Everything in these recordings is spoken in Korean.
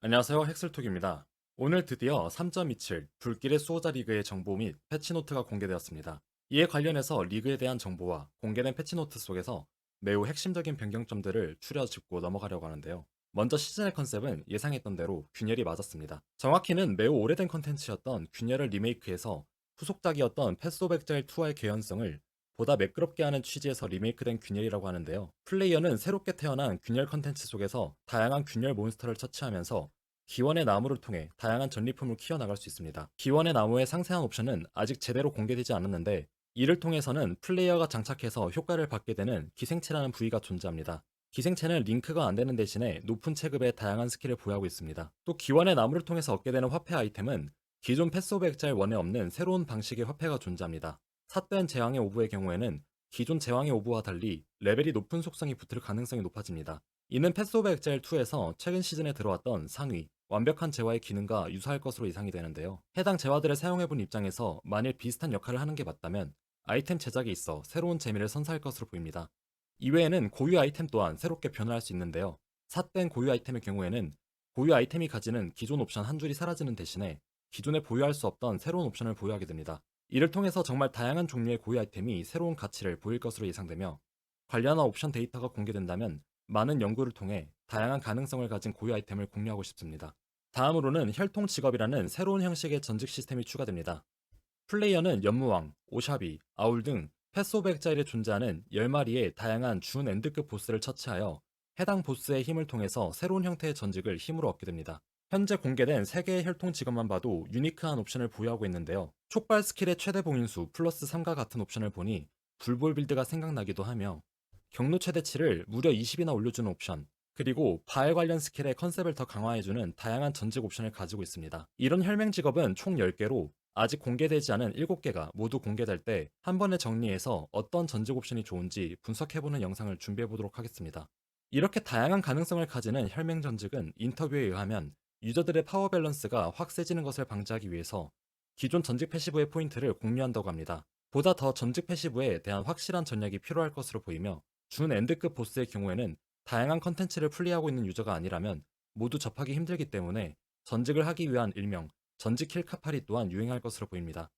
안녕하세요. 헥슬톡입니다. 오늘 드디어 3.27 불길의 수호자 리그의 정보 및 패치노트가 공개되었습니다. 이에 관련해서 리그에 대한 정보와 공개된 패치노트 속에서 매우 핵심적인 변경점들을 추려 짚고 넘어가려고 하는데요. 먼저 시즌의 컨셉은 예상했던 대로 균열이 맞았습니다. 정확히는 매우 오래된 컨텐츠였던 균열을 리메이크해서 후속작이었던 패스 엑자일 2와의 개연성을 보다 매끄럽게 하는 취지에서 리메이크된 균열이라고 하는데요. 플레이어는 새롭게 태어난 균열 컨텐츠 속에서 다양한 균열 몬스터를 처치하면서 기원의 나무를 통해 다양한 전리품을 키워나갈 수 있습니다. 기원의 나무의 상세한 옵션은 아직 제대로 공개되지 않았는데 이를 통해서는 플레이어가 장착해서 효과를 받게 되는 기생체라는 부위가 존재합니다. 기생체는 링크가 안 되는 대신에 높은 체급의 다양한 스킬을 보유하고 있습니다. 또 기원의 나무를 통해서 얻게 되는 화폐 아이템은 기존 패스 오브 엑자일 1에 없는 새로운 방식의 화폐가 존재합니다. 삿된 제왕의 오브의 경우에는 기존 제왕의 오브와 달리 레벨이 높은 속성이 붙을 가능성이 높아집니다. 이는 패스 오브 엑자일 2에서 최근 시즌에 들어왔던 상위, 완벽한 재화의 기능과 유사할 것으로 예상이 되는데요. 해당 재화들을 사용해본 입장에서 만일 비슷한 역할을 하는 게 맞다면 아이템 제작에 있어 새로운 재미를 선사할 것으로 보입니다. 이외에는 고유 아이템 또한 새롭게 변화할 수 있는데요. 삿된 고유 아이템의 경우에는 고유 아이템이 가지는 기존 옵션 한 줄이 사라지는 대신에 기존에 보유할 수 없던 새로운 옵션을 보유하게 됩니다. 이를 통해서 정말 다양한 종류의 고유 아이템이 새로운 가치를 보일 것으로 예상되며 관련한 옵션 데이터가 공개된다면 많은 연구를 통해 다양한 가능성을 가진 고유 아이템을 공유하고 싶습니다. 다음으로는 혈통 직업이라는 새로운 형식의 전직 시스템이 추가됩니다. 플레이어는 연무왕, 오샤비, 아울 등 엑자일에 존재하는 10마리의 다양한 준 엔드급 보스를 처치하여 해당 보스의 힘을 통해서 새로운 형태의 전직을 힘으로 얻게 됩니다. 현재 공개된 3개의 혈통 직업만 봐도 유니크한 옵션을 보유하고 있는데요. 촉발 스킬의 최대 봉인수 플러스 3과 같은 옵션을 보니 불볼 빌드가 생각나기도 하며 경로 최대치를 무려 20이나 올려주는 옵션, 그리고 바알 관련 스킬의 컨셉을 더 강화해주는 다양한 전직 옵션을 가지고 있습니다. 이런 혈맹 직업은 총 10개로 아직 공개되지 않은 7개가 모두 공개될 때 한 번에 정리해서 어떤 전직 옵션이 좋은지 분석해보는 영상을 준비해보도록 하겠습니다. 이렇게 다양한 가능성을 가지는 혈맹 전직은 인터뷰에 의하면 유저들의 파워 밸런스가 확 세지는 것을 방지하기 위해서 기존 전직 패시브의 포인트를 공유한다고 합니다. 보다 더 전직 패시브에 대한 확실한 전략이 필요할 것으로 보이며 준 엔드급 보스의 경우에는 다양한 컨텐츠를 플레이하고 있는 유저가 아니라면 모두 접하기 힘들기 때문에 전직을 하기 위한 일명 전직 킬 카파리 또한 유행할 것으로 보입니다.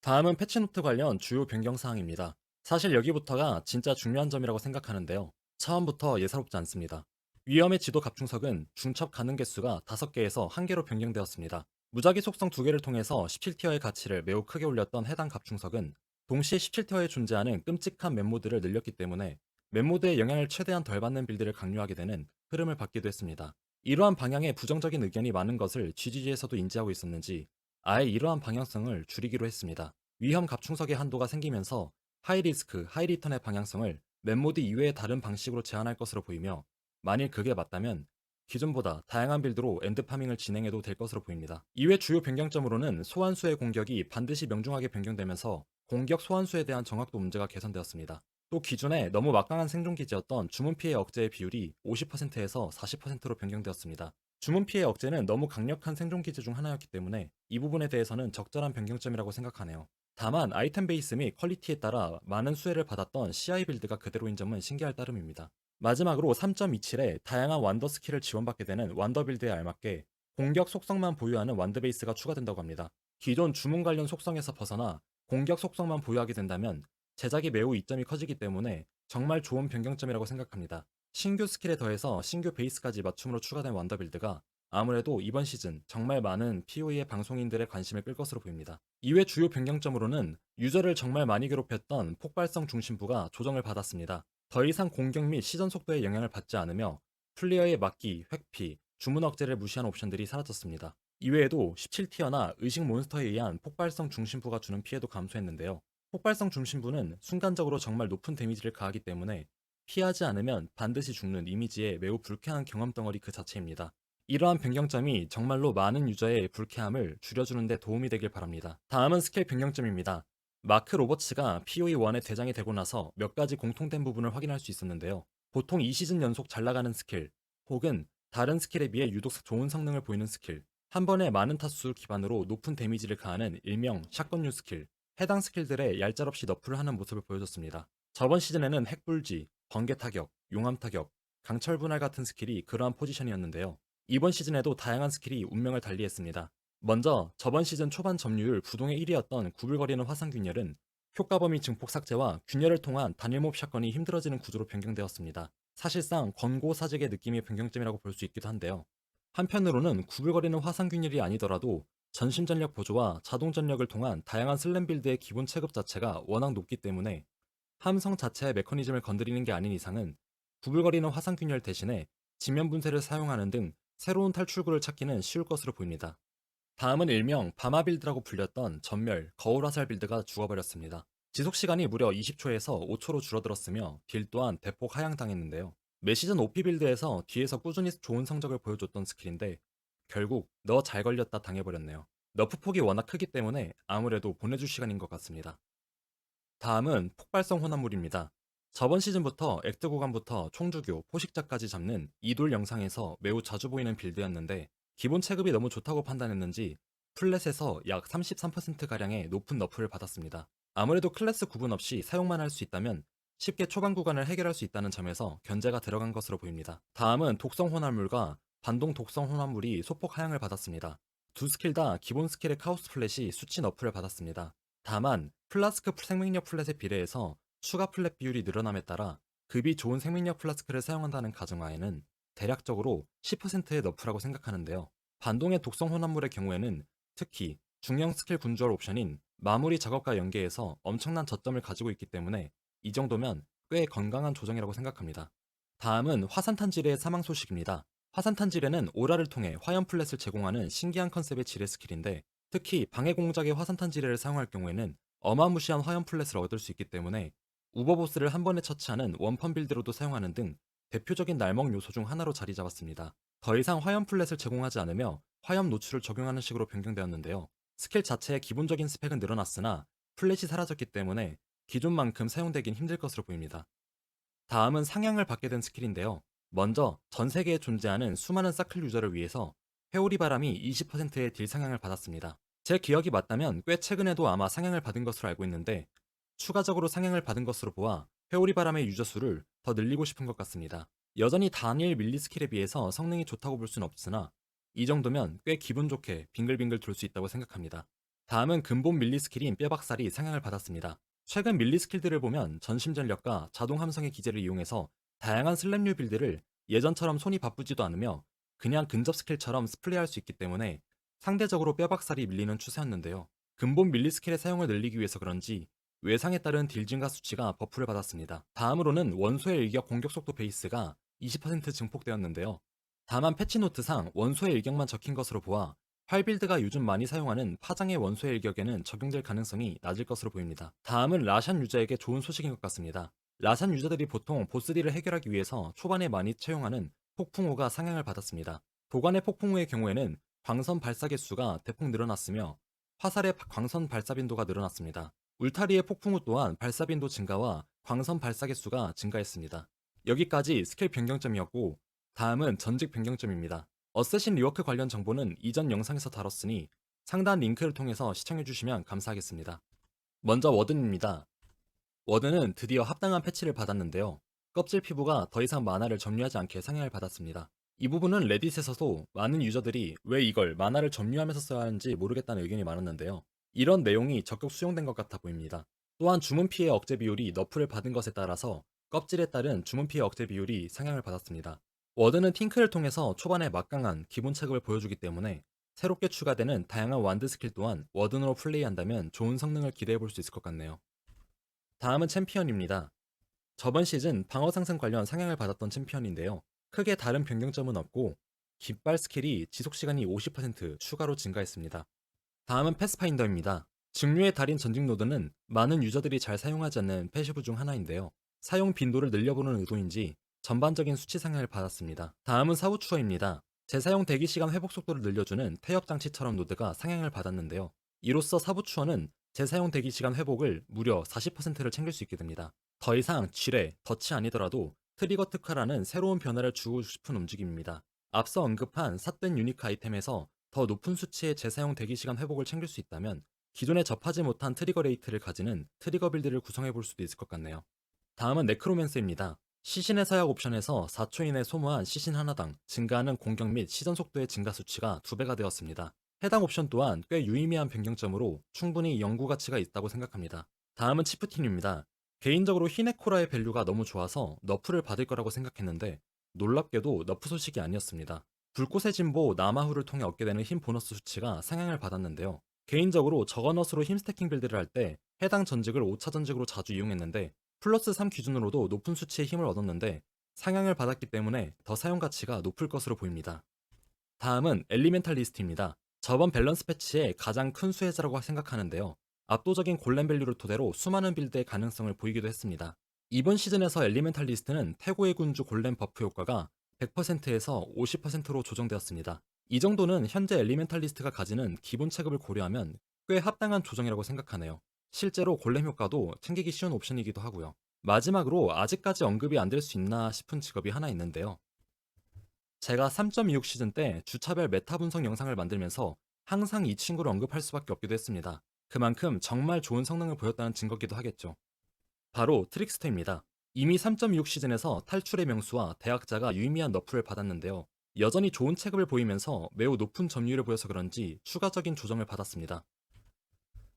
다음은 패치노트 관련 주요 변경 사항입니다. 사실 여기부터가 진짜 중요한 점이라고 생각하는데요. 처음부터 예사롭지 않습니다. 위험의 지도 갑충석은 중첩 가능 개수가 5개에서 1개로 변경되었습니다. 무작위 속성 2개를 통해서 17티어의 가치를 매우 크게 올렸던 해당 갑충석은 동시에 17티어에 존재하는 끔찍한 맵모드를 늘렸기 때문에 맵모드의 영향을 최대한 덜 받는 빌드를 강요하게 되는 흐름을 받기도 했습니다. 이러한 방향에 부정적인 의견이 많은 것을 GGG에서도 인지하고 있었는지 아예 이러한 방향성을 줄이기로 했습니다. 위험 갑충석의 한도가 생기면서 하이리스크, 하이리턴의 방향성을 맵모드 이외의 다른 방식으로 제한할 것으로 보이며 만일 그게 맞다면 기존보다 다양한 빌드로 엔드파밍을 진행해도 될 것으로 보입니다. 이외 주요 변경점으로는 소환수의 공격이 반드시 명중하게 변경되면서 공격 소환수에 대한 정확도 문제가 개선되었습니다. 또 기존에 너무 막강한 생존 기지였던 주문 피해 억제의 비율이 50%에서 40%로 변경되었습니다. 주문 피해 억제는 너무 강력한 생존 기지 중 하나였기 때문에 이 부분에 대해서는 적절한 변경점이라고 생각하네요. 다만 아이템 베이스 및 퀄리티에 따라 많은 수혜를 받았던 CI 빌드가 그대로인 점은 신기할 따름입니다. 마지막으로 3.27에 다양한 완더 스킬을 지원받게 되는 완더 빌드에 알맞게 공격 속성만 보유하는 완드 베이스가 추가된다고 합니다. 기존 주문 관련 속성에서 벗어나 공격 속성만 보유하게 된다면 제작이 매우 이점이 커지기 때문에 정말 좋은 변경점이라고 생각합니다. 신규 스킬에 더해서 신규 베이스까지 맞춤으로 추가된 완더빌드가 아무래도 이번 시즌 정말 많은 POE의 방송인들의 관심을 끌 것으로 보입니다. 이외 주요 변경점으로는 유저를 정말 많이 괴롭혔던 폭발성 중심부가 조정을 받았습니다. 더 이상 공격 및 시전 속도에 영향을 받지 않으며 플레이어의 막기, 회피, 주문 억제를 무시한 옵션들이 사라졌습니다. 이외에도 17티어나 의식 몬스터에 의한 폭발성 중심부가 주는 피해도 감소했는데요. 폭발성 중심부는 순간적으로 정말 높은 데미지를 가하기 때문에 피하지 않으면 반드시 죽는 이미지에 매우 불쾌한 경험 덩어리 그 자체입니다. 이러한 변경점이 정말로 많은 유저의 불쾌함을 줄여주는 데 도움이 되길 바랍니다. 다음은 스킬 변경점입니다. 마크 로버츠가 POE1의 대장이 되고 나서 몇 가지 공통된 부분을 확인할 수 있었는데요. 보통 2시즌 연속 잘 나가는 스킬, 혹은 다른 스킬에 비해 유독 좋은 성능을 보이는 스킬, 한 번에 많은 타수 기반으로 높은 데미지를 가하는 일명 샷건류 스킬, 해당 스킬들에 얄짤없이 너프를 하는 모습을 보여줬습니다. 저번 시즌에는 핵불지, 번개 타격, 용암 타격, 강철 분할 같은 스킬이 그러한 포지션이었는데요. 이번 시즌에도 다양한 스킬이 운명을 달리했습니다. 먼저 저번 시즌 초반 점유율 부동의 1위였던 구불거리는 화상균열은 효과 범위 증폭 삭제와 균열을 통한 단일몹 샷건이 힘들어지는 구조로 변경되었습니다. 사실상 권고 사직의 느낌의 변경점이라고 볼 수 있기도 한데요. 한편으로는 구불거리는 화상균열이 아니더라도 전심 전력 보조와 자동 전력을 통한 다양한 슬램 빌드의 기본 체급 자체가 워낙 높기 때문에 함성 자체의 메커니즘을 건드리는 게 아닌 이상은 구불거리는 화상균열 대신에 지면 분쇄를 사용하는 등 새로운 탈출구를 찾기는 쉬울 것으로 보입니다. 다음은 일명 바마 빌드라고 불렸던 전멸, 거울 화살 빌드가 죽어버렸습니다. 지속 시간이 무려 20초에서 5초로 줄어들었으며 딜 또한 대폭 하향당했는데요. 매 시즌 OP 빌드에서 뒤에서 꾸준히 좋은 성적을 보여줬던 스킬인데 결국 너 잘 걸렸다 당해버렸네요. 너프 폭이 워낙 크기 때문에 아무래도 보내줄 시간인 것 같습니다. 다음은 폭발성 혼합물입니다. 저번 시즌부터 액트 구간부터 총주교, 포식자까지 잡는 이돌 영상에서 매우 자주 보이는 빌드였는데 기본 체급이 너무 좋다고 판단했는지 플랫에서 약 33%가량의 높은 너프를 받았습니다. 아무래도 클래스 구분 없이 사용만 할 수 있다면 쉽게 초반 구간을 해결할 수 있다는 점에서 견제가 들어간 것으로 보입니다. 다음은 독성 혼합물과 반동 독성 혼합물이 소폭 하향을 받았습니다. 두 스킬 다 기본 스킬의 카오스 플랫이 수치 너프를 받았습니다. 다만 플라스크 생명력 플랫에 비례해서 추가 플랫 비율이 늘어남에 따라 급이 좋은 생명력 플라스크를 사용한다는 가정하에는 대략적으로 10%의 너프라고 생각하는데요. 반동의 독성 혼합물의 경우에는 특히 중형 스킬 분주얼 옵션인 마무리 작업과 연계해서 엄청난 저점을 가지고 있기 때문에 이 정도면 꽤 건강한 조정이라고 생각합니다. 다음은 화산탄지레의 사망 소식입니다. 화산탄지레는 오라를 통해 화염 플랫을 제공하는 신기한 컨셉의 지뢰 스킬인데 특히 방해 공작의 화산탄지레를 사용할 경우에는 어마무시한 화염 플랫을 얻을 수 있기 때문에 우버보스를 한 번에 처치하는 원펀 빌드로도 사용하는 등 대표적인 날먹 요소 중 하나로 자리 잡았습니다. 더 이상 화염 플랫을 제공하지 않으며 화염 노출을 적용하는 식으로 변경되었는데요. 스킬 자체의 기본적인 스펙은 늘어났으나 플랫이 사라졌기 때문에 기존만큼 사용되긴 힘들 것으로 보입니다. 다음은 상향을 받게 된 스킬인데요. 먼저 전 세계에 존재하는 수많은 사클 유저를 위해서 회오리 바람이 20%의 딜 상향을 받았습니다. 제 기억이 맞다면 꽤 최근에도 아마 상향을 받은 것으로 알고 있는데 추가적으로 상향을 받은 것으로 보아 회오리 바람의 유저 수를 더 늘리고 싶은 것 같습니다. 여전히 단일 밀리 스킬에 비해서 성능이 좋다고 볼 수는 없으나 이 정도면 꽤 기분 좋게 빙글빙글 돌 수 있다고 생각합니다. 다음은 근본 밀리 스킬인 뼈박살이 상향을 받았습니다. 최근 밀리 스킬들을 보면 전심 전력과 자동 함성의 기제를 이용해서 다양한 슬랩류 빌드를 예전처럼 손이 바쁘지도 않으며 그냥 근접 스킬처럼 스플레이할 수 있기 때문에 상대적으로 뼈박살이 밀리는 추세였는데요. 근본 밀리 스킬의 사용을 늘리기 위해서 그런지 외상에 따른 딜 증가 수치가 버프를 받았습니다. 다음으로는 원소의 일격 공격 속도 베이스가 20% 증폭되었는데요. 다만 패치노트상 원소의 일격만 적힌 것으로 보아 활빌드가 요즘 많이 사용하는 파장의 원소의 일격에는 적용될 가능성이 낮을 것으로 보입니다. 다음은 라샨 유저에게 좋은 소식인 것 같습니다. 라샨 유저들이 보통 보스딜을 해결하기 위해서 초반에 많이 채용하는 폭풍우가 상향을 받았습니다. 도관의 폭풍우의 경우에는 광선 발사 개수가 대폭 늘어났으며 화살의 광선 발사 빈도가 늘어났습니다. 울타리의 폭풍우 또한 발사 빈도 증가와 광선 발사 개수가 증가했습니다. 여기까지 스킬 변경점이었고 다음은 전직 변경점입니다. 어쌔신 리워크 관련 정보는 이전 영상에서 다뤘으니 상단 링크를 통해서 시청해주시면 감사하겠습니다. 먼저 워든입니다. 워든은 드디어 합당한 패치를 받았는데요. 껍질 피부가 더 이상 만화를 점유하지 않게 상향을 받았습니다. 이 부분은 레딧에서도 많은 유저들이 왜 이걸 만화를 점유하면서 써야 하는지 모르겠다는 의견이 많았는데요. 이런 내용이 적극 수용된 것 같아 보입니다. 또한 주문 피해 억제 비율이 너프를 받은 것에 따라서 껍질에 따른 주문 피해 억제 비율이 상향을 받았습니다. 워드는 팅크를 통해서 초반에 막강한 기본 체급을 보여주기 때문에 새롭게 추가되는 다양한 완드 스킬 또한 워든으로 플레이한다면 좋은 성능을 기대해 볼 수 있을 것 같네요. 다음은 챔피언입니다. 저번 시즌 방어 상승 관련 상향을 받았던 챔피언인데요. 크게 다른 변경점은 없고 깃발 스킬이 지속 시간이 50% 추가로 증가했습니다. 다음은 패스파인더입니다. 증류의 달인 전직 노드는 많은 유저들이 잘 사용하지 않는 패시브 중 하나인데요. 사용 빈도를 늘려보는 의도인지 전반적인 수치 상향을 받았습니다. 다음은 사후 추어입니다. 재사용 대기 시간 회복 속도를 늘려주는 태엽 장치처럼 노드가 상향을 받았는데요. 이로써 사부 추어는 재사용 대기 시간 회복을 무려 40%를 챙길 수 있게 됩니다. 더 이상 지뢰, 덫이 아니더라도 트리거 특화라는 새로운 변화를 주고 싶은 움직임입니다. 앞서 언급한 삿된 유니크 아이템에서 더 높은 수치의 재사용 대기 시간 회복을 챙길 수 있다면 기존에 접하지 못한 트리거 레이트를 가지는 트리거 빌드를 구성해 볼 수도 있을 것 같네요. 다음은 네크로맨스입니다. 시신의 서약 옵션에서 4초 이내 소모한 시신 하나당 증가하는 공격 및 시전 속도의 증가 수치가 2배가 되었습니다. 해당 옵션 또한 꽤 유의미한 변경점으로 충분히 연구 가치가 있다고 생각합니다. 다음은 치프틴입니다. 개인적으로 히네코라의 밸류가 너무 좋아서 너프를 받을 거라고 생각했는데 놀랍게도 너프 소식이 아니었습니다. 불꽃의 진보 나마후를 통해 얻게 되는 힘 보너스 수치가 상향을 받았는데요. 개인적으로 저거넛으로 힘 스태킹 빌드를 할 때 해당 전직을 5차 전직으로 자주 이용했는데 플러스 3 기준으로도 높은 수치의 힘을 얻었는데 상향을 받았기 때문에 더 사용 가치가 높을 것으로 보입니다. 다음은 엘리멘탈리스트입니다. 저번 밸런스 패치의 가장 큰 수혜자라고 생각하는데요. 압도적인 골렘 밸류를 토대로 수많은 빌드의 가능성을 보이기도 했습니다. 이번 시즌에서 엘리멘탈리스트는 태고의 군주 골렘 버프 효과가 100%에서 50%로 조정되었습니다. 이 정도는 현재 엘리멘탈리스트가 가지는 기본 체급을 고려하면 꽤 합당한 조정이라고 생각하네요. 실제로 골렘 효과도 챙기기 쉬운 옵션이기도 하고요. 마지막으로 아직까지 언급이 안 될 수 있나 싶은 직업이 하나 있는데요. 제가 3.26 시즌 때 주차별 메타 분석 영상을 만들면서 항상 이 친구를 언급할 수밖에 없기도 했습니다. 그만큼 정말 좋은 성능을 보였다는 증거기도 하겠죠. 바로 트릭스터입니다. 이미 3.26 시즌에서 탈출의 명수와 대학자가 유의미한 너프를 받았는데요. 여전히 좋은 체급을 보이면서 매우 높은 점유율을 보여서 그런지 추가적인 조정을 받았습니다.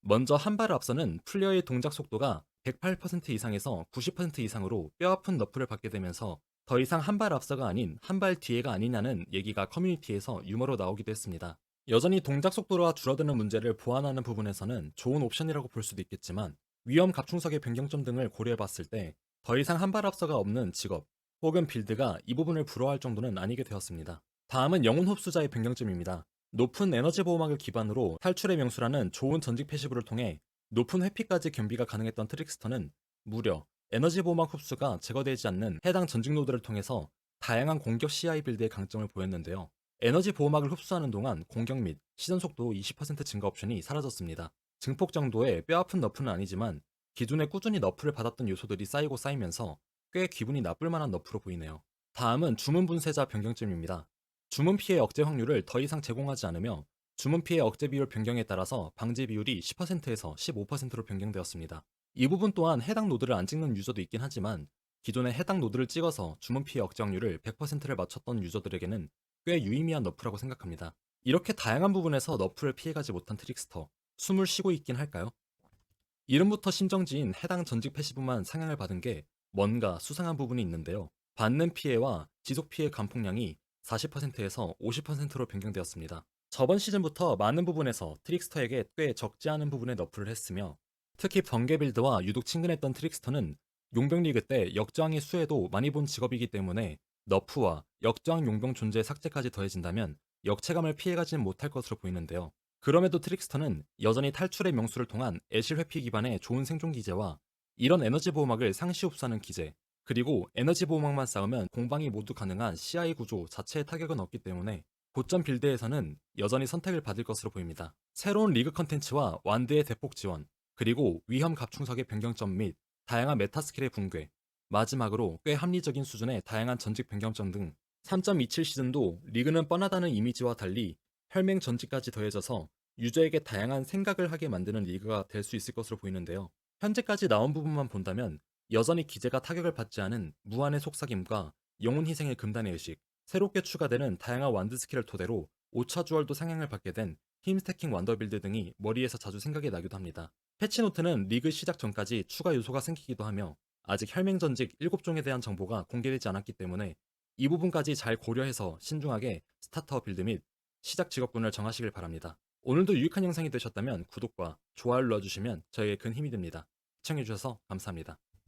먼저 한 발을 앞서는 플레이어의 동작 속도가 108% 이상에서 90% 이상으로 뼈아픈 너프를 받게 되면서 더 이상 한 발 앞서가 아닌 한 발 뒤에가 아니냐는 얘기가 커뮤니티에서 유머로 나오기도 했습니다. 여전히 동작 속도가 줄어드는 문제를 보완하는 부분에서는 좋은 옵션이라고 볼 수도 있겠지만 위험 갑충석의 변경점 등을 고려해 봤을 때 더 이상 한발 앞서가 없는 직업 혹은 빌드가 이 부분을 부러워할 정도는 아니게 되었습니다. 다음은 영혼 흡수자의 변경점입니다. 높은 에너지 보호막을 기반으로 탈출의 명수라는 좋은 전직 패시브를 통해 높은 회피까지 겸비가 가능했던 트릭스터는 무려 에너지 보호막 흡수가 제거되지 않는 해당 전직 노드를 통해서 다양한 공격 CI 빌드의 강점을 보였는데요. 에너지 보호막을 흡수하는 동안 공격 및 시전 속도 20% 증가 옵션이 사라졌습니다. 증폭 정도의 뼈아픈 너프는 아니지만 기존에 꾸준히 너프를 받았던 요소들이 쌓이고 쌓이면서 꽤 기분이 나쁠 만한 너프로 보이네요. 다음은 주문 분쇄자 변경점입니다. 주문 피해 억제 확률을 더 이상 제공하지 않으며 주문 피해 억제 비율 변경에 따라서 방지 비율이 10%에서 15%로 변경되었습니다. 이 부분 또한 해당 노드를 안 찍는 유저도 있긴 하지만 기존에 해당 노드를 찍어서 주문 피해 억제 확률을 100%를 맞췄던 유저들에게는 꽤 유의미한 너프라고 생각합니다. 이렇게 다양한 부분에서 너프를 피해가지 못한 트릭스터, 숨을 쉬고 있긴 할까요? 이름부터 심정지인 해당 전직 패시브만 상향을 받은 게 뭔가 수상한 부분이 있는데요. 받는 피해와 지속 피해 감폭량이 40%에서 50%로 변경되었습니다. 저번 시즌부터 많은 부분에서 트릭스터에게 꽤 적지 않은 부분에 너프를 했으며 특히 번개 빌드와 유독 친근했던 트릭스터는 용병 리그 때 역저항의 수혜도 많이 본 직업이기 때문에 너프와 역저항 용병 존재 삭제까지 더해진다면 역체감을 피해가지는 못할 것으로 보이는데요. 그럼에도 트릭스터는 여전히 탈출의 명수를 통한 애실 회피 기반의 좋은 생존 기제와 이런 에너지 보호막을 상시 흡수하는 기제, 그리고 에너지 보호막만 쌓으면 공방이 모두 가능한 CI 구조 자체의 타격은 없기 때문에 고점 빌드에서는 여전히 선택을 받을 것으로 보입니다. 새로운 리그 컨텐츠와 완드의 대폭 지원, 그리고 위험 갑충석의 변경점 및 다양한 메타 스킬의 붕괴, 마지막으로 꽤 합리적인 수준의 다양한 전직 변경점 등 3.27 시즌도 리그는 뻔하다는 이미지와 달리 혈맹 전직까지 더해져서 유저에게 다양한 생각을 하게 만드는 리그가 될 수 있을 것으로 보이는데요. 현재까지 나온 부분만 본다면 여전히 기재가 타격을 받지 않은 무한의 속삭임과 영혼 희생의 금단의 의식, 새롭게 추가되는 다양한 완드 스킬을 토대로 5차 주얼도 상향을 받게 된 힘 스태킹 완더빌드 등이 머리에서 자주 생각이 나기도 합니다. 패치노트는 리그 시작 전까지 추가 요소가 생기기도 하며 아직 혈맹 전직 7종에 대한 정보가 공개되지 않았기 때문에 이 부분까지 잘 고려해서 신중하게 스타터 빌드 및 시작 직업군을 정하시길 바랍니다. 오늘도 유익한 영상이 되셨다면 구독과 좋아요를 눌러주시면 저에게 큰 힘이 됩니다. 시청해주셔서 감사합니다.